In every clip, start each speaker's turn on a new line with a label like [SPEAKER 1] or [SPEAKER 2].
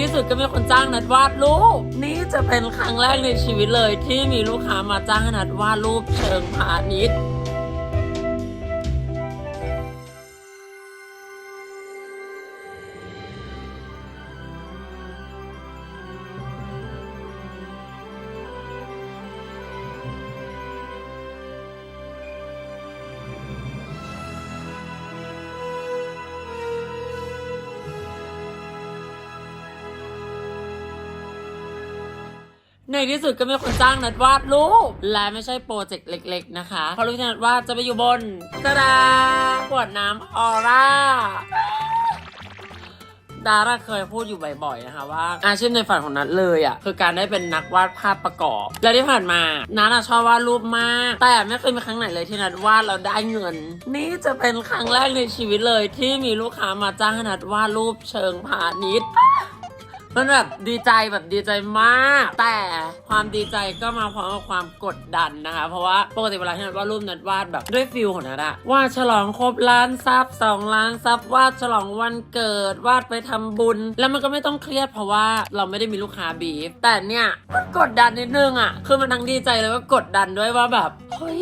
[SPEAKER 1] ที่สุดก็มีคนจ้างนัดวาดรูป นี่จะเป็นครั้งแรกในชีวิตเลยที่มีลูกค้ามาจ้างให้นัดวาดรูปเชิงพาณิชย์ ที่สุดก็มีคนจ้างนัดวาดรูป และไม่ใช่โปรเจกต์เล็ก ๆ นะคะ เพราะรู้ที่นัดวาดจะไปอยู่บนตาดาขวดน้ำออร่าดาราเคยพูดอยู่บ่อยๆนะคะว่าอาชีพในฝันของนัทเลยอะคือการได้เป็นนักวาดภาพประกอบ และที่ผ่านมานัทชอบวาดรูปมาก แต่ไม่เคยมีครั้งไหนเลยที่นัทวาดแล้วได้เงิน นี่จะเป็นครั้งแรกในชีวิตเลยที่มีลูกค้ามาจ้างให้นัทวาดรูปเชิงพาณิชย์ มันแบบดีใจแบบดีใจมาก แต่ความดีใจก็มาพร้อมกับความกดดันนะคะ เพราะว่าปกติเวลาที่นัดวาดรูปนัดวาดแบบด้วยฟิลของนัดอะวาดฉลองครบล้านซับสองล้านซับวาดฉลองวันเกิดวาดไปทำบุญ แล้วมันก็ไม่ต้องเครียดเพราะว่าเราไม่ได้มีลูกค้าบีฟแต่เนี่ยมันกดดันนิดนึงอะคือมันทั้งดีใจแล้วก็กดดันด้วยว่าแบบเฮ้ย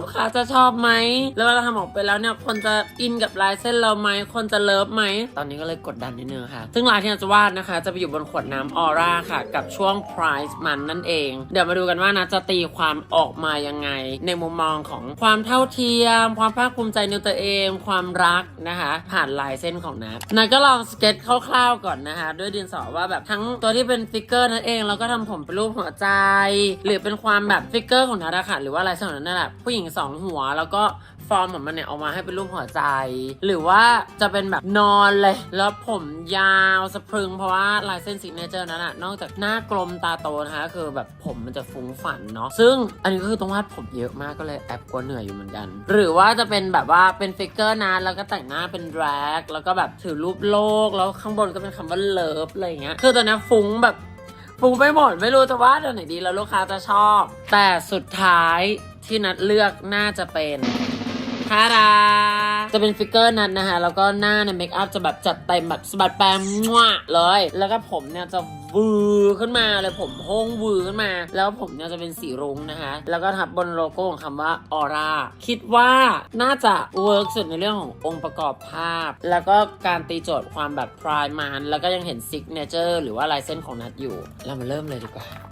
[SPEAKER 1] ลูกค้าจะชอบไหมแล้วเวลาทำออกไปแล้วเนี่ยคนจะอินกับลายเส้นเราไหมคนจะเลิฟไหมตอนนี้ก็เลยกดดันนิดนึงค่ะ ซึ่งลายที่เราจะวาดนะคะ จะไปอยู่บนขวดน้ำออร่าค่ะ กับช่วง price มันนั่นเอง เดี๋ยวมาดูกันว่านะจะตีความออกมายังไง ในมุมมองของความเท่าเทียม ความภาคภูมิใจในตัวเอง ความรักนะคะ ผ่านลายเส้นของนัทนัทก็ลองสเก็ตคร่าวๆก่อนนะคะ ด้วยดินสอว่าแบบทั้งตัวที่เป็นฟิกเกอร์นั่นเองแล้วก็ทำผมเป็นรูปหัวใจ หรือเป็นความแบบฟิกเกอร์ของนัทอะค่ะหรือว่าอะไรสักอย่างนั่นแหละผู้หญิงสองหัว แล้วก็ฟอร์มของมันเนี่ยออกมาให้เป็นรูปหัวใจ หรือว่าจะเป็นแบบนอนเลย แล้วผมยาวสะพรึงเพราะว่าลายเส้นซิกเนเจอร์นั้นอะนอกจากหน้ากลมตาโตนะคะคือแบบผมมันจะฟุ้งฝันเนาะซึ่งอันนี้ก็คือต้องวาดผมเยอะมากก็เลยแอบกลัวเหนื่อยอยู่เหมือนกัน หรือว่าจะเป็นแบบว่าเป็นฟิกเกอร์นะแล้วก็แต่งหน้าเป็นแดรกแล้วก็แบบถือรูปโลกแล้วข้างบนก็เป็นคำว่าเลิฟอะไรเงี้ยคือตอนนี้ฟุ้งแบบฟุ้งไปหมดไม่รู้จะวาดอันไหนดีแล้วลูกค้าจะชอบ แต่สุดท้าย ที่นัดเลือกน่าจะเป็นทาดาจะเป็นฟิกเกอร์นั้นะคะ แล้วก็หน้าในเมคอัพจะแบบจัดเต็มแบบสบัดแปมมั่วเลย แล้วก็ผมเนี่ยจะวือขึ้นมาเลยผมโห้งวือขึ้นมา แล้วผมเนี่ยจะเป็นสีรุ้งนะคะ แล้วก็ทับบนโลโก้ของคำว่าออร่าคิดว่าน่าจะเวิร์กสุดในเรื่องขององค์ประกอบภาพ แล้วก็การตีโจทย์ความแบบพรายมันแล้วก็ยังเห็นซิกเนเจอร์หรือว่าลายเส้นของนัดอยู่ เรามาเริ่มเลยดีกว่า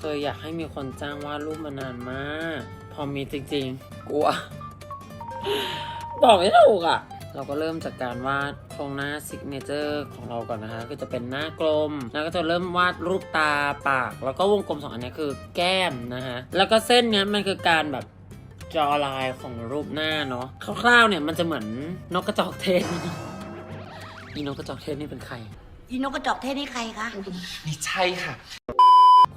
[SPEAKER 1] เคยอยากให้มีคนจ้างวาดรูปมานานมาก พอมีจริงๆ กลัว บอกไม่ถูกอะ เราก็เริ่มจากการวาดโครงหน้าซิกเนเจอร์ของเราก่อนนะคะ ก็จะเป็นหน้ากลม แล้วก็จะเริ่มวาดรูปตาปาก แล้วก็วงกลมสองอันเนี้ยคือแก้มนะคะแล้วก็เส้นเนี้ยมันคือการแบบจอลายของรูปหน้าเนาะคร่าวๆเนี่ยมันจะเหมือนนกกระจอกเทศอีนกกระจอกเทศนี่เป็นใคร
[SPEAKER 2] อีนกกระจอกเทศนี่ใครคะ
[SPEAKER 3] ไม่ใช่ค่ะ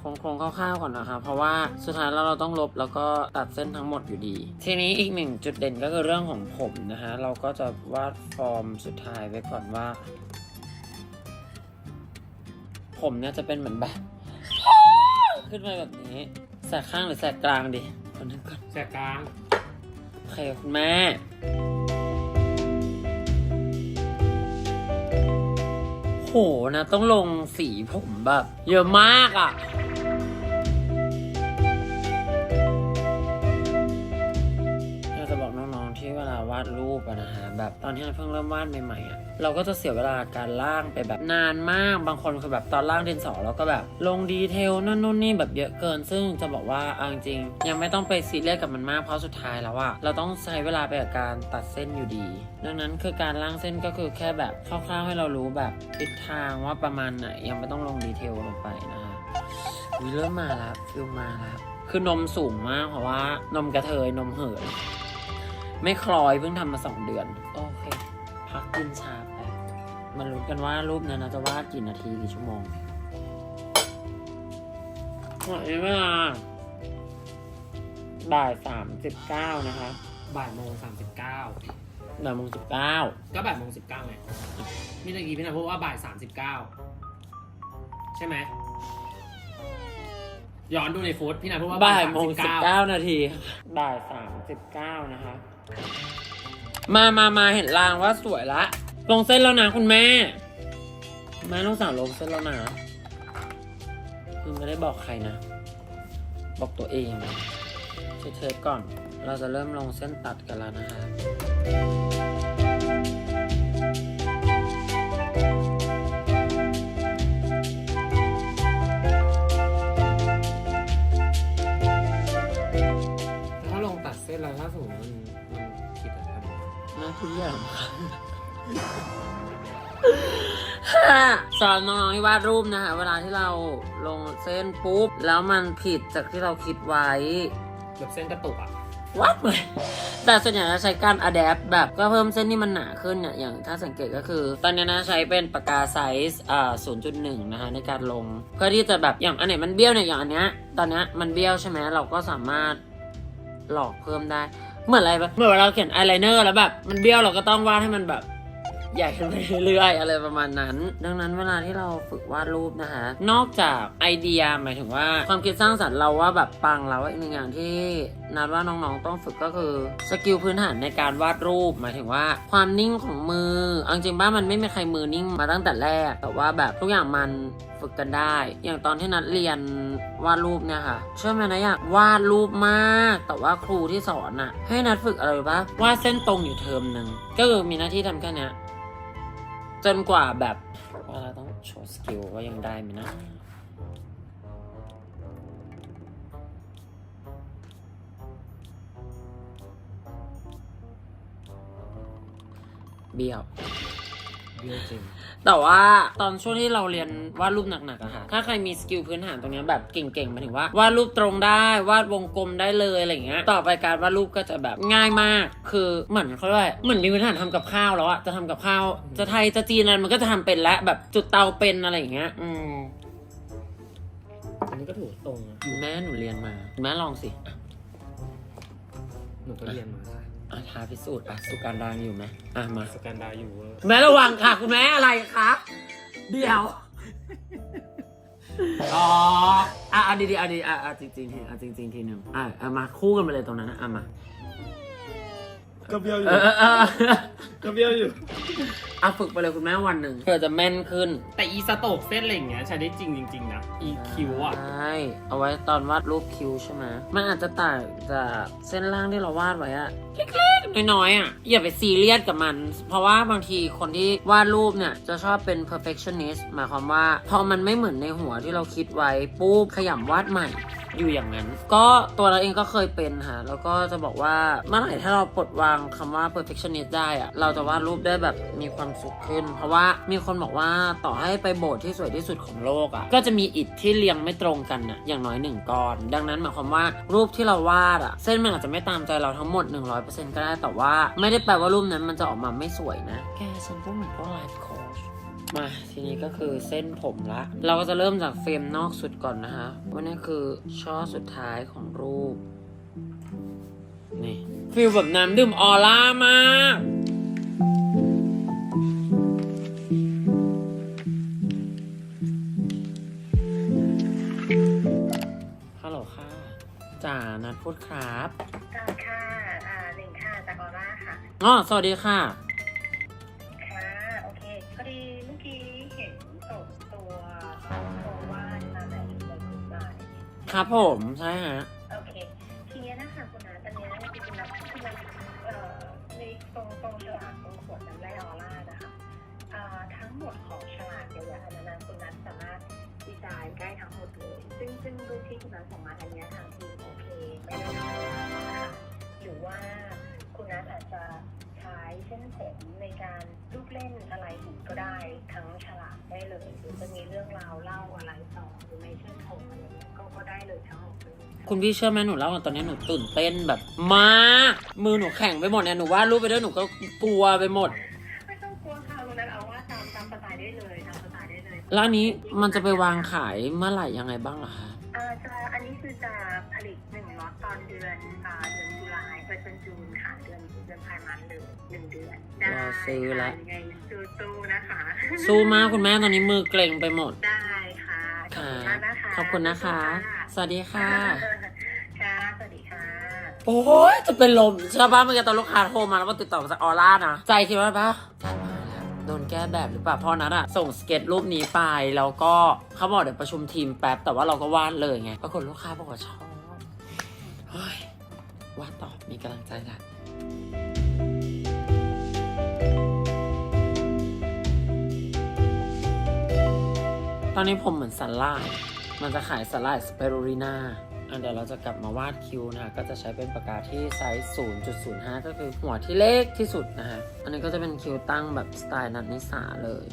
[SPEAKER 1] โครงๆคร่าวๆก่อนนะคะเพราะว่าสุดท้ายแล้วเราต้องลบแล้วก็ตัดเส้นทั้งหมดอยู่ดี ทีนี้อีกหนึ่งจุดเด่นก็คือเรื่องของผมนะคะเราก็จะวาดฟอร์มสุดท้ายไว้ก่อนว่า ผมเนี่ยจะเป็นเหมือนแบบขึ้นมาแบบนี้แสกข้างหรือแสกกลางดีคนนึงก่อน
[SPEAKER 3] แสกกลาง
[SPEAKER 1] โอเคคุณแม่โหนะต้องลงสีผมแบบ เยอะมากอะ่ะ ปอะนะฮะแบบตอนที่เราเพิ่งเริ่มวาดใหม่ๆอะเราก็จะเสียเวลาการล่างไปแบบนานมากบางคนคือแบบตอนล่างดินสอเราก็แบบ ลงดีเทลนั่นนู่นนี่แบบเยอะเกิน ซึ่งจะบอกว่าเอาจริงๆยังไม่ต้องไปซีเรียสกับมันมากเพราะสุดท้ายแล้วอะเราต้องใช้เวลาไปกับการตัดเส้นอยู่ดี ดังนั้นคือการล่างเส้นก็คือแค่แบบคร่าวๆให้เรารู้แบบทิศทางว่าประมาณไหนยังไม่ต้องลงดีเทลลงไปนะคะวิเริ่มมาแล้วฟิลมาแล้วคือนมสูงมากเพราะว่านมกระเทยนมเหิน ไม่คลอยเพิ่งทำมาสองเดือน โอเค พักกินชาไปมาลุ้นกันว่ารูปนั้นนะจะวาดกี่นาทีกี่ชั่วโมงหมดเวลาบ่ายสามสิบเก้านะคะ
[SPEAKER 3] บ่ายโมงสามสิบเก้า
[SPEAKER 1] บ่ายโมงสิบเก้า
[SPEAKER 3] ก็บ่ายโมงสิบเก้าไงนี่ตะกี้พี่นาพูดว่าบ่ายสามสิบเก้าใช่ไหมย้อนดูในฟุตพี่นาพูดว่า
[SPEAKER 1] บ่ายโมงสิบ
[SPEAKER 3] 39
[SPEAKER 1] เก้านาทีบ่ายสามสิบเก้านะคะ มามามาเห็นรางว่าสวยละ ลงเส้นแล้วนะคุณแม่ แม่ลูกสาวลงเส้นแล้วนะคือไม่ได้บอกใครนะ บอกตัวเองเทสๆก่อน เราจะเริ่มลงเส้นตัดกันแล้วนะคะา
[SPEAKER 3] สมมติมันมันผิดอะครับ
[SPEAKER 1] น่าทุกอย่างสอนน้องๆที่วาดรูปนะคะ เวลาที่เราลงเส้นปุ๊บ แล้วมันผิดจากที่เราคิดไว้
[SPEAKER 3] แบบเส้นกระตุกอะ
[SPEAKER 1] วัดเลยแต่ส่วนใหญ่จะใช้การอะแดปแบบก็เพิ่มเส้นที่มันหนาขึ้นเนี่ยอย่างถ้าสังเกตก็คือ ตอนนี้นะใช้เป็นปากกาไซส์อ่า0.1 นะคะในการลง เพื่อที่จะแบบอย่างอันไหนมันเบี้ยวเนี่ยอย่างอันเนี้ยตอนเนี้ยมันเบี้ยวใช่ไหมเราก็สามารถ หลอกเพิ่มได้ เหมือนอะไรปะเหมือนเวลาเราเขียนอายไลเนอร์แล้วแบบ มันเบี้ยวเราก็ต้องวาดให้มันแบบ ใหญ่ขึ้นไปเรื่อยๆอะไรประมาณนั้น ดังนั้นเวลาที่เราฝึกวาดรูปนะคะ นอกจากไอเดียหมายถึงว่าความคิดสร้างสรรค์เราว่าแบบปังแล้วอีกหนึ่งอย่างที่นัดว่าน้องๆต้องฝึกก็คือสกิลพื้นฐานในการวาดรูป หมายถึงว่าความนิ่งของมือเอาจริงๆบ้ามันไม่มีใครมือนิ่งมาตั้งแต่แรก แต่ว่าแบบทุกอย่างมันฝึกกันได้ อย่างตอนที่นัดเรียนวาดรูปเนี่ยค่ะเชื่อไหมนะอยากวาดรูปมาก แต่ว่าครูที่สอนอะให้นัดฝึกอะไรปะวาดเส้นตรงอยู่เทอมหนึ่งก็คือมีหน้าที่ทำแค่นี้ จนกว่าแบบว่าเราต้องโชว์สกิลว่ายังได้ไหมนะเบี้ยว
[SPEAKER 3] เบี้ยวจริง
[SPEAKER 1] แต่ว่าตอนช่วงที่เราเรียนวาดรูปหนักๆอะค่ะ ถ้าใครมีสกิลพื้นฐานตรงเนี้ยแบบเก่งๆหมายถึงว่าวาดรูปตรงได้วาดวงกลมได้เลยอะไรอย่างเงี้ย ต่อไปการวาดรูปก็จะแบบง่ายมาก คือเหมือนเขาเรียกว่าเหมือนมีพื้นฐานทำกับข้าวแล้วอะจะทำกับข้าว จะไทยจะจีนอะไรมันก็จะทำเป็นแล้วแบบจุดเตาเป็นอะไรอย่างเงี้ย อืม
[SPEAKER 3] อันนี้ก็ถูกตรงนะ
[SPEAKER 1] แม่หนูเรียนมาแม่ลองสิ
[SPEAKER 3] หนูก็เรียนมา
[SPEAKER 1] อะท้าพิสูจน์อะสุการดางอยู่ไหมอะมา
[SPEAKER 3] สแกนดาอยู่เวอร์
[SPEAKER 1] แม่ระวังค่ะ คุณแม่อะไรคะเดี๋ยว
[SPEAKER 3] อ๋อ
[SPEAKER 1] อะเอาดีๆเอาดีๆอะอะจริงๆทีอะจริงๆทีหนึ่งอะอะมาคู่กันไปเลยตรงนั้นนะอะมา
[SPEAKER 4] ก็เบี้ยวอยู่
[SPEAKER 1] เออเออเออ
[SPEAKER 4] ก็เบี้ยวอยู่
[SPEAKER 1] อะฝึกไปเลยคุณแม่วันหนึ่งเพื่อจะแม่นขึ้น
[SPEAKER 3] แต่อีสโตกเส้นอะไรอย่างเงี้ยใช้ได้จริงจริงๆนะอีคิวอะ
[SPEAKER 1] ใช่เอาไว้ตอนวาดรูปคิ้วใช่ไหมมันอาจจะต่างจากเส้นล่างที่เราวาดไว้อะ เล็กๆน้อยๆอะอย่าไปซีเรียสกับมัน เพราะว่าบางทีคนที่วาดรูปเนี่ยจะชอบเป็น perfectionist หมายความว่าพอมันไม่เหมือนในหัวที่เราคิดไว้ปุ๊บขยำวาดใหม่อยู่อย่างนั้น ก็ตัวเราเองก็เคยเป็นค่ะ แล้วก็จะบอกว่าเมื่อไหร่ถ้าเราปลดวางคำว่า perfectionist ได้อะเราจะวาดรูปได้แบบมีความสุขขึ้น เพราะว่ามีคนบอกว่าต่อให้ไปโบสถ์ที่สวยที่สุดของโลกอะก็จะมีอิฐที่เรียงไม่ตรงกันอะอย่างน้อยหนึ่งก้อน ดังนั้นหมายความว่ารูปที่เราวาดอะเส้นมันอาจจะไม่ตามใจเราทั้งหมด100%ก็ได้แต่ว่าไม่ได้แปลว่ารูปนั้นมันจะออกมาไม่สวยนะ แกฉันก็เหมือนก็ไลฟ์โค้ชมาทีนี้ก็คือเส้นผมละ เราก็จะเริ่มจากเฟรมนอกสุดก่อนนะคะว่านี่คือช่อสุดท้ายของรูป นี่ฟิลแบบน้ำดื่มออร่ามากฮัลโหลค่ะจ่านัดพูดครับ
[SPEAKER 5] ค่ะค่ะ ออร่าค่ะ
[SPEAKER 1] อ๋อสวัสดีค่ะ
[SPEAKER 5] ค่ะโอเคพอดีเมื่อกี้เห็นส่งตัวตัววาดมาในในกลุ่มไลน์
[SPEAKER 1] ครับผมใช่ฮะ
[SPEAKER 5] โอเค ทีนี้นะคะคุณนัทตอนนี้จริงๆแล้วคุณนัทเอ่อในตรงตรงฉลากตรงขวดน้ำแร่ออร่านะคะอ่าทั้งหมดของฉลากเดียวอันนั้นคุณนัทสามารถดีไซน์ได้ทั้งหมดเลย ซึ่งซึ่งรูปที่คุณนัทส่งมาอันเนี้ยทางทีมโอเคไม่ได้ทำนะคะหรือว่าคุณ นัทอาจจะใช้เส้นผมในการลูกเล่นอะไรอีกก็ได้ ทั้งฉลากได้เลยหรือจะมีเรื่องราวเล่าอะไรต่อหรือในเส้นผมอะไรเงี้ยก็ก็ได้เลยทั้งหมดเลย
[SPEAKER 1] คุณพี่เชื่อไหมหนูเล่าตอนนี้หนูตื่นเต้นแบบมากมือหนูแข็งไปหมดเนี่ยหนูวาดรูปไปด้วยหนูก็กลัวไปหมด
[SPEAKER 5] ไม่ต้องกลัวค่ะวันนั้นเอาว่าตามตามสไตล์ได้เลยตามสไตล์ได้เลย
[SPEAKER 1] แล้วนนี้มันจะไปวางขายเมื่อไหร่ยังไงบ้างเหรอคะ
[SPEAKER 5] อ่าจะอันนี้คือจะผลิตหนึ่งล็อตตอนเดือนอ่าเดือนตุลาไปจนจูนค่ะเดือน เดือนพายมันเลยหนึ่งเดือนได้
[SPEAKER 1] รอซื้อละ
[SPEAKER 5] ค่ะยังไงสู้ๆนะคะ
[SPEAKER 1] สู้มากคุณแม่ตอนนี้มือเกร็งไปหมด
[SPEAKER 5] ได้ค่ะขอบ
[SPEAKER 1] ค่ะ
[SPEAKER 5] คุณมากนะคะ
[SPEAKER 1] ขอบคุณนะคะสวัสดีค่ะ
[SPEAKER 5] ค่ะ สวัสดีค่ะ
[SPEAKER 1] โอ้ยจะเป็นลมเชื่อป่ะเมื่อกี้ตอนลูกค้าโทรมาแล้วมาติดต่อมาจากออร่านะ ใจคิดว่าป่ะจะมาแล้วโดนแก้แบบหรือเปล่าเพราะนัดอะส่งสเก็ตรูปนี้ไป แล้วก็เขาบอกเดี๋ยวประชุมทีมแป๊บ แต่ว่าเราก็วาดเลยไงปรากฏลูกค้าบอกว่าชอบเฮ้ยวาดต่อมีกำลังใจละ ตอนนี้ผมเหมือนสันล่ามันจะขายสลาสเปรูริน่าอันเดี๋ยวเราจะกลับมาวาดคิ้วนะฮะก็จะใช้เป็นปากกาที่ไซส์ 0.05 ก็คือหัวที่เล็กที่สุดนะฮะอันนี้ก็จะเป็นคิ้วตั้งแบบสไตล์นัทนิสาเลย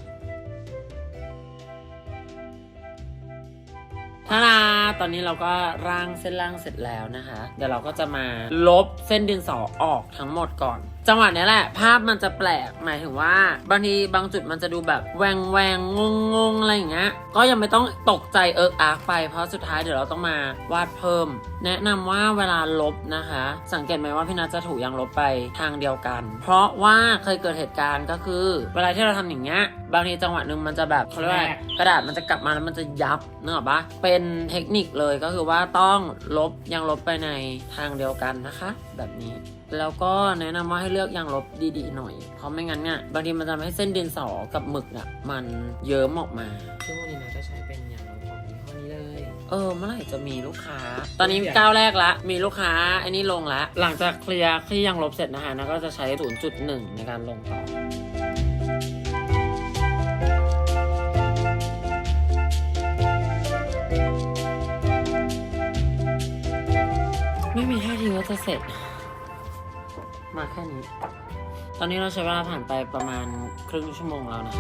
[SPEAKER 1] ท่าดาตอนนี้เราก็ร่างเส้นล่างเสร็จแล้วนะคะ เดี๋ยวเราก็จะมาลบเส้นดินสอออกทั้งหมดก่อน จังหวะนี้แหละ ภาพมันจะแปลกหมายถึงว่า บางทีบางจุดมันจะดูแบบแหวงแหวงงงงๆอะไรอย่างเงี้ยก็ยังไม่ต้องตกใจเอิกอาร์กไป เพราะสุดท้ายเดี๋ยวเราต้องมาวาดเพิ่ม แนะนำว่าเวลาลบนะคะ สังเกตไหมว่าพี่นัทจะถูกยางลบไปทางเดียวกัน เพราะว่าเคยเกิดเหตุการณ์ก็คือ เวลาที่เราทำอย่างเงี้ยบางทีจังหวะหนึ่งมันจะแบบเขาเรียกว่าอะไรกระดาษมันจะกลับมาแล้วมันจะยับนึกออกปะเป็นเทคนิคเลยก็คือว่าต้องลบยางลบไปในทางเดียวกันนะคะ แบบนี้ แล้วก็แนะนำว่าให้เลือกยางลบดีๆหน่อย เพราะไม่งั้นเนี่ยบางทีมันจะทำให้เส้นดินสอกับหมึกอะมันเยิ้มออกมา
[SPEAKER 3] ช่วงนี้นะก็ใช้เป็นอย่างของยี่ห้อนี้เลย
[SPEAKER 1] เออเมื่อไหร่จะมีลูกค้า ตอนนี้ก้าวแรกละ มีลูกค้าอันนี้ลงละ หลังจากเคลียร์ที่ยังลบเสร็จนะคะนะก็จะใช้0.1ในการลงต่อไม่มีท่าทีว่าจะเสร็จ มาแค่นี้ ตอนนี้เราใช้เวลาผ่านไปประมาณครึ่งชั่วโมงแล้วนะ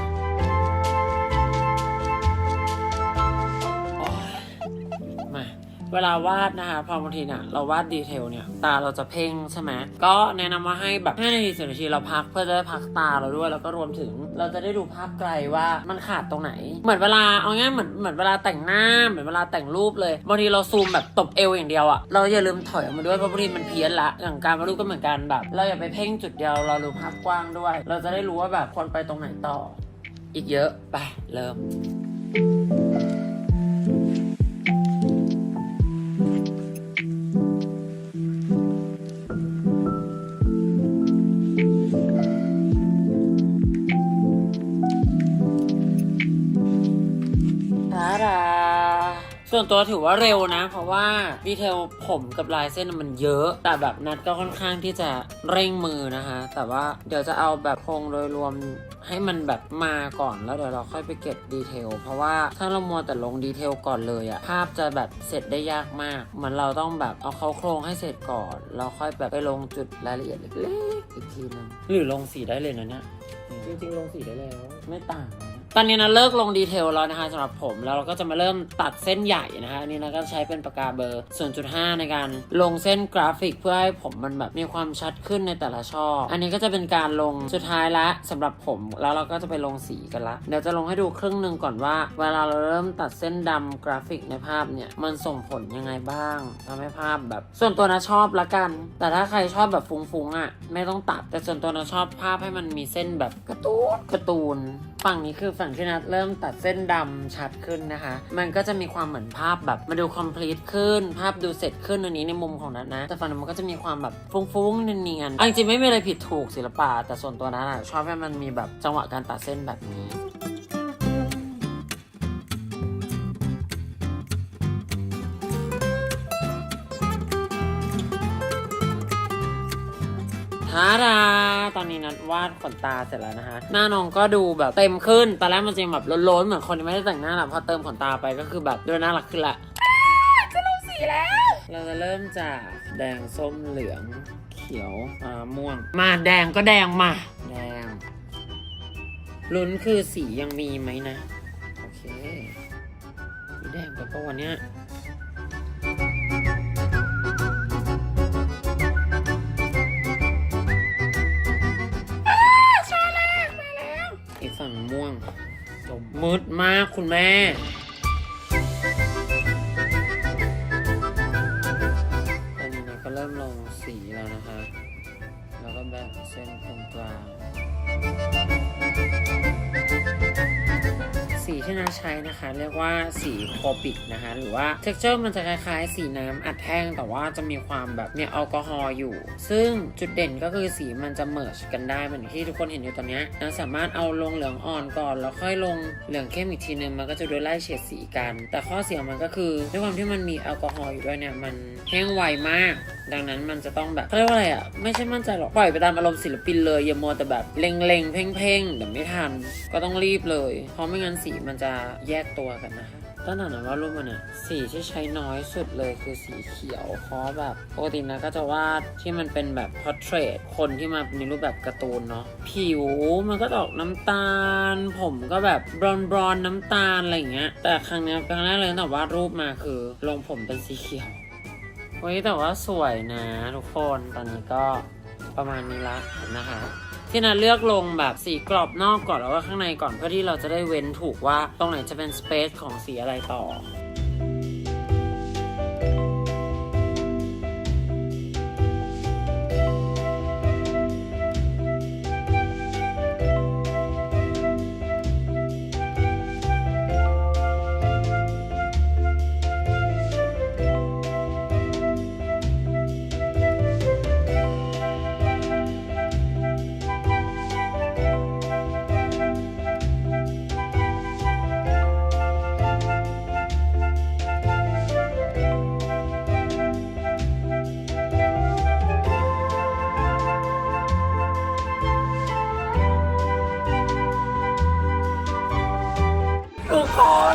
[SPEAKER 1] เวลาวาดนะคะ พอบางทีเนี่ยเราวาดดีเทลเนี่ย ตาเราจะเพ่งใช่ไหมก็แนะนำว่าให้แบบ5นาที10นาทีเราพักเพื่อจะได้พักตาเราด้วย แล้วก็รวมถึงเราจะได้ดูภาพไกลว่ามันขาดตรงไหน เหมือนเวลาเอาง่ายเหมือนเหมือนเวลาแต่งหน้าเหมือนเวลาแต่งรูปเลยบางทีเราซูมแบบตบเอวอย่างเดียวอะเราอย่าลืมถอยออกมาด้วยเพราะบางทีมันเพี้ยนละอย่างการวาดรูปก็เหมือนกันแบบ เราอย่าไปเพ่งจุดเดียวเราดูภาพกว้างด้วย เราจะได้รู้ว่าแบบควรไปตรงไหนต่อ อีกเยอะไปเริ่มท วนตัวถือว่าเร็วนะ เพราะว่าดีเทลผมกับลายเส้นมันเยอะ แต่แบบนัดก็ค่อนข้างที่จะเร่งมือนะคะ แต่ว่าเดี๋ยวจะเอาแบบโครงโดยรวมให้มันแบบมาก่อนแล้วเดี๋ยวเราค่อยไปเก็บดีเทลเพราะว่าถ้าเรามัวแต่ลงดีเทลก่อนเลยอะภาพจะแบบเสร็จได้ยากมากเหมือนเราต้องแบบเอาเขาโครงให้เสร็จก่อนแล้วค่อยแบบไปลงจุดรายละเอียดเล็กๆอีกทีนึงหรือลงสีได้เลยนะเนี่ย
[SPEAKER 3] จริงๆลงสีได้แล้ว
[SPEAKER 1] ไม่ต่างเลยนะ ตอนนี้นะเลิกลงดีเทลแล้วนะคะสำหรับผมแล้วเราก็จะมาเริ่มตัดเส้นใหญ่นะคะอันนี้นะก็ใช้เป็นปากกาเบอร์ 0.5 ในการลงเส้นกราฟิกเพื่อให้ผมมันแบบมีความชัดขึ้นในแต่ละช่อ อันนี้ก็จะเป็นการลงสุดท้ายละสำหรับผมแล้วเราก็จะไปลงสีกันละ เดี๋ยวจะลงให้ดูครึ่งหนึ่งก่อนว่า เวลาเราเริ่มตัดเส้นดำกราฟิกในภาพเนี่ยมันส่งผลยังไงบ้างทำให้ภาพแบบ ส่วนตัวนะชอบละกัน แต่ถ้าใครชอบแบบฟุ้งๆอะไม่ต้องตัดแต่ส่วนตัวนะชอบภาพให้มันมีเส้นแบบกร์ตูนกร์ตูนฝั่งนี้คือฝั่งที่นัดเริ่มตัดเส้นดำชัดขึ้นนะคะ มันก็จะมีความเหมือนภาพแบบมาดูคอมพลีทขึ้น ภาพดูเสร็จขึ้นอันนี้ในมุมของนัดนะ แต่ฝั่งนั้นมันก็จะมีความแบบฟุ้งๆเนียนๆอาจริงๆไม่มีอะไรผิดถูกศิลปะ แต่ส่วนตัวนัดชอบให้มันมีแบบจังหวะการตัดเส้นแบบนี้ทาดา ตอนนี้นัดวาดขนตาเสร็จแล้วนะคะ หน้าน้องก็ดูแบบเต็มขึ้น ตอนแรกมันจะยังแบบโล้นๆเหมือนคนที่ไม่ได้แต่งหน้าหรอกพอเติมขนตาไปก็คือแบบดูน่ารักขึ้นละจะลงสีแล้ว เราจะเริ่มจากแดงส้มเหลืองเขียวอ่าม่วง มาแดงก็แดงมา แดง ลุ้นคือสียังมีไหมนะ โอเคสีแดงไปปะวันเนี้ย มืดมากคุณแม่ตอนนี้เราก็เริ่มลงสีแล้วนะคะ แล้วก็แบ่งเส้นตรงกลาง ที่นันใช้นะคะ เรียกว่าสีโคปิกนะคะ หรือว่า texture มันจะคล้ายๆ สีน้ำอัดแท่งแต่ว่าจะมีความแบบมีแอลกอฮอล์อยู่ ซึ่งจุดเด่นก็คือสีมันจะเมิร์ชกันได้เหมือนที่ทุกคนเห็นอยู่ตอนนี้นะสามารถเอาลงเหลืองอ่อนก่อน แล้วค่อยลงเหลืองเข้มอีกทีนึงมันก็จะดูไล่เฉดสีกัน แต่ข้อเสียมันก็คือด้วยความที่มันมีแอลกอฮอล์อยู่ด้วยเนี่ยมันแห้งไวมากดังนั้นมันจะต้องแบบเขาเรียกว่าอะไรอะ ไม่ใช่มั่นใจหรอก ปล่อยไปตามอารมณ์ศิลปินเลย อย่ามัวแต่แบบเล็งๆเพ่งๆเดี๋ยวไม่ทัน ก็ต้องรีบเลย เพราะไม่งั้นสีมันจะแยกตัวกันนะคะตั้งแต่นั้นว่ารูปมันอะสีที่ใช้น้อยสุดเลยคือสีเขียวเพราะแบบปกตินะก็จะวาดที่มันเป็นแบบพอร์เทรตคนที่มาในรูปแบบการ์ตูนเนาะผิวมันก็ออกน้ำตาล ผมก็แบบบรอนบรอนน้ำตาลอะไรอย่างเงี้ยแต่ครั้งนี้ครั้งแรกเลยตั้งแต่วาดรูปมาคือลงผมเป็นสีเขียว เฮ้ยแต่ว่าสวยนะทุกคนตอนนี้ก็ประมาณนี้ละนะคะ ที่นันเลือกลงแบบสีกรอบนอกก่อนแล้วก็ข้างในก่อนเพื่อที่เราจะได้เว้นถูกว่าตรงไหนจะเป็นสเปซของสีอะไรต่อ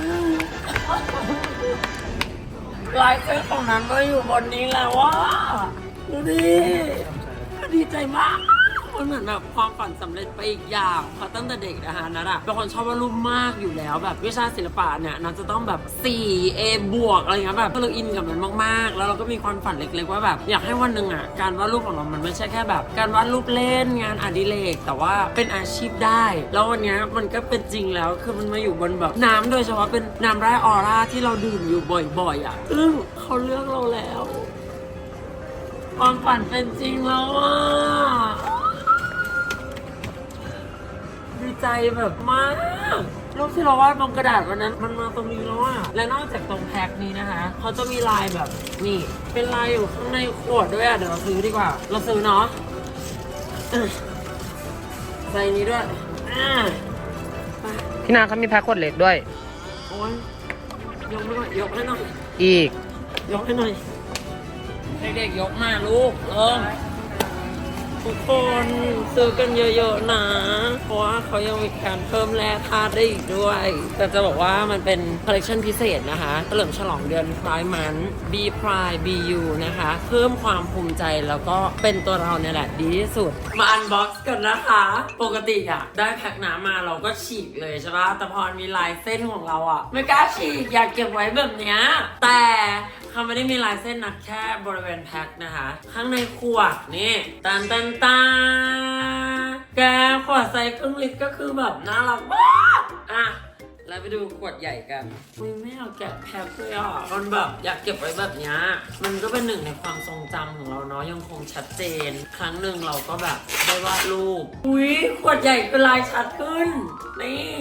[SPEAKER 1] นลายเส้นของนั้นก็อยู่บนนี้แล้วว่าดูดิดีใจมาก มันเหมือนแบบความฝันสำเร็จไปอีกอย่างเพราะตั้งแต่เด็กนะคะนัทอะเป็นคนชอบวาดรูปมากอยู่แล้ว แบบวิชาศิลปะเนี่ยนัทจะต้องแบบ 4 A บวกอะไรเงี้ยแบบก็เลยอินกับมันมากๆ แล้วเราก็มีความฝันเล็กๆว่าแบบอยากให้วันหนึ่งอะการวาดรูปของเรา มันไม่ใช่แค่แบบ การวาดรูปเล่นงานอดิเรกแต่ว่าเป็นอาชีพได้ แล้ววันนี้มันก็เป็นจริงแล้วคือมันมาอยู่บนแบบน้ำโดยเฉพาะเป็นน้ำไร่ออร่าที่เราดื่มอยู่บ่อยๆอะซึ่งเขาเลือกเราแล้วความฝันเป็นจริงแล้วอะ ใจแบบมาก รูปที่เราวาดบนกระดาษวันนั้น มันมาตรงนี้แล้วอะและนอกจากตรงแพ็คนี้นะคะ เขาจะมีลายแบบนี่ เป็นลายอยู่ข้างในขวดด้วยอะเดี๋ยวเราซื้อดีกว่า เราซื้อเนาะอะใส่นี้ด้วยอ่า
[SPEAKER 3] พี่นาเขามีแพ็คขวดเล็กด้วย
[SPEAKER 1] โอ้ยยกให้หน่อยยกให้หน่อย
[SPEAKER 3] อีก
[SPEAKER 1] ยกให้หน่อย เด็กๆยกมาลูกเริ่ม ทุกคนซื้อกันเยอะๆนะ เพราะว่าเขายังมีการเพิ่มแร่ธาตุได้อีกด้วย แต่จะบอกว่ามันเป็นคอลเลคชันพิเศษนะคะเฉลิมฉลองเดือนพรายมัน B Pride BU นะคะ เพิ่มความภูมิใจแล้วก็เป็นตัวเราเนี่ยแหละดีที่สุด มาอันบ็อกซ์กันนะคะ ปกติอะได้แพ็คน้ำมาเราก็ฉีกเลยใช่ปะแต่พอมีลายเส้นของเราอะไม่กล้าฉีกอยากเก็บไว้แบบเนี้ยแต่ เขาไม่ได้มีลายเส้นนะแค่บริเวณแพ็คนะคะ ข้างในขวดนี่ตันตันตาแกขวดใส่ครึ่งลิตรก็คือแบบน่ารักมากอะ แล้วไปดูขวดใหญ่กันมึงไม่เอาแกะแพ็คเลยอะมันแบบอยากเก็บไว้แบบเนี้ยมันก็เป็นหนึ่งในความทรงจำของเราเนาะยังคงชัดเจน ครั้งหนึ่งเราก็แบบได้วาดรูป อุ้ยขวดใหญ่เป็นลายชัดขึ้น นี่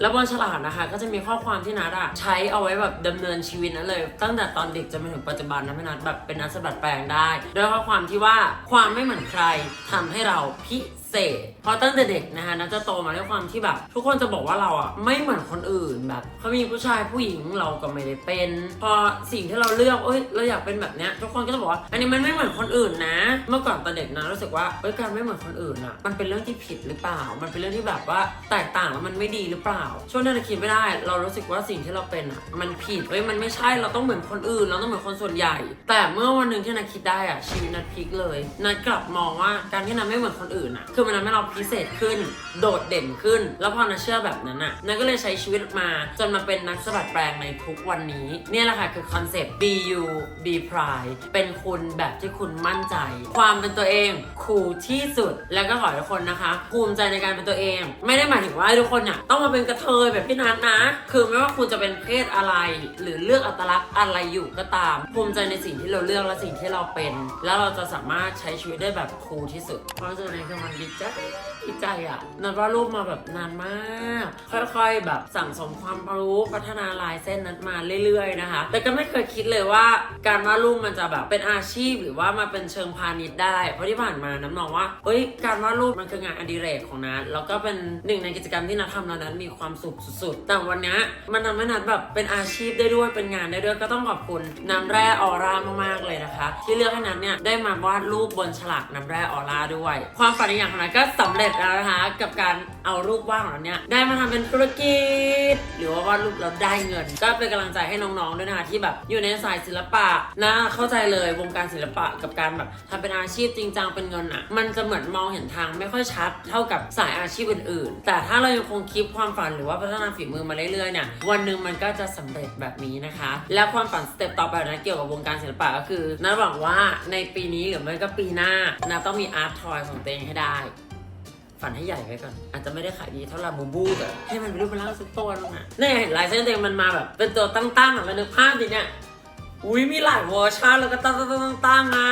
[SPEAKER 1] แล้วบนฉลากนะคะ ก็จะมีข้อความที่นัดอะใช้เอาไว้แบบดำเนินชีวิตนั้นเลย ตั้งแต่ตอนเด็กจนมาถึงปัจจุบันนะพี่นัดแบบเป็นนักสะบัดแปลงได้ด้วยข้อความที่ว่าความไม่เหมือนใครทำให้เราพิ เศษเพราะตั้งแต่เด็กนะคะนัทจะโตมาด้วยความที่แบบ ทุกคนจะบอกว่าเราอะไม่เหมือนคนอื่นแบบเขามีผู้ชายผู้หญิงเราก็ไม่ได้เป็น พอสิ่งที่เราเลือกเอ้ยเราอยากเป็นแบบเนี้ยทุกคนก็จะบอกว่าอันนี้มันไม่เหมือนคนอื่นนะ เมื่อก่อนตอนเด็กนะรู้สึกว่าเอ้ยการไม่เหมือนคนอื่นอะมันเป็นเรื่องที่ผิดหรือเปล่า มันเป็นเรื่องที่แบบว่าแตกต่างแล้วมันไม่ดีหรือเปล่า ช่วงนั้นเราคิดไม่ได้ เรารู้สึกว่าสิ่งที่เราเป็นอะมันผิดเอ้ยมันไม่ใช่เราต้องเหมือนคนอื่น เราต้องเหมือนคนส่วนใหญ่ แต่เมื่อวันหนึ่งที่นัทคิดได้อะชีวิตนัทพลิกเลยนัทกลับมองว่าการที่นัทไม่เหมือนคนอื่นอะคืือมันทำให้เราพิเศษขึ้น โดดเด่นขึ้น แล้วพอนัทเชื่อแบบนั้นอะนัทก็เลยใช้ชีวิตมาจนมาเป็นนักสะบัดแปลงในทุกวันนี้ เนี่ยแหละค่ะคือคอนเซปต์ be you be pride เป็นคุณแบบที่คุณมั่นใจ ความเป็นตัวเองคูลที่สุด แล้วก็ขอให้ทุกคนนะคะ ภูมิใจในการเป็นตัวเอง ไม่ได้หมายถึงว่าให้ทุกคนเนี่ยต้องมาเป็นกระเทยแบบพี่นัทนะ คือไม่ว่าคุณจะเป็นเพศอะไร หรือเลือกอัตลักษณ์อะไรอยู่ก็ตาม ภูมิใจในสิ่งที่เราเลือกและสิ่งที่เราเป็น แล้วเราจะสามารถใช้ชีวิตได้แบบคูลที่สุด เพราะฉะนั้นคือมันดีใจดีใจอะนัดว่ารูปมาแบบนานมาก ค่อยๆ แบบสั่งสมความรู้พัฒนาลายเส้นนั้นมาเรื่อยๆนะคะ แต่ก็ไม่เคยคิดเลยว่า การวาดรูปมันจะแบบเป็นอาชีพหรือว่ามาเป็นเชิงพาณิชย์ได้ เพราะที่ผ่านมาน้ำมองว่าเอ้ยการวาดรูปมันคืองานอดิเรกของนัทแล้วก็เป็นหนึ่งในกิจกรรมที่นัททำแล้วนัทมีความสุขสุดๆ แต่วันนี้มันทำให้นัทแบบเป็นอาชีพได้ด้วยเป็นงานได้ด้วยก็ต้องขอบคุณน้ำแร่ออร่ามากๆเลยนะคะ ที่เลือกให้นัทเนี่ยได้มาวาดรูปบนฉลากน้ำแร่ออร่าด้วย ความฝันอย่างของนัทก็สำเร็จแล้วนะคะ กับการเอารูปวาดของนัทเนี่ย ได้มาทำเป็นธุรกิจ หรือว่าวาดรูปแล้วได้เงิน ก็เป็นกำลังใจให้น้องๆด้วยนะคะที่แบบอยู่ในสายศิลปะนะเข้าใจเลยวงการศิลปะกับการแบบทำเป็นอาชีพจริงจังเป็นเงินอะ่ะ มันจะเหมือนมองเห็นทางไม่ค่อยชัดเท่ากับสายอาชีพอื่นๆ แต่ถ้าเรายังคงคิดความฝันหรือว่าพัฒนาฝีมือมาเรื่อยๆเนี่ยวันหนึ่งมันก็จะสำเร็จแบบนี้นะคะ และความฝันสเต็ปต่อไปนะเกี่ยวกับวงการศิลปะก็คือนัทหวังว่าในปีนี้หรือไม่ก็ปีหน้านัทต้องมีอาร์ตทอยของตัวเองให้ได้ ฝันให้ใหญ่ไว้ก่อน อาจจะไม่ได้ขายดีเท่าลาบูบูแต่ให้มันเป็นรูปเป็นร่างสักตัวนึงอะเนี่ยเห็นลายเส้นตัวเองมันมาแบบ เป็นตัวตั้งๆอะมันนึกภาพดิเนี่ย อุ้ยมีหลายเวอร์ชันแล้วก็ตั้งๆๆๆๆอะ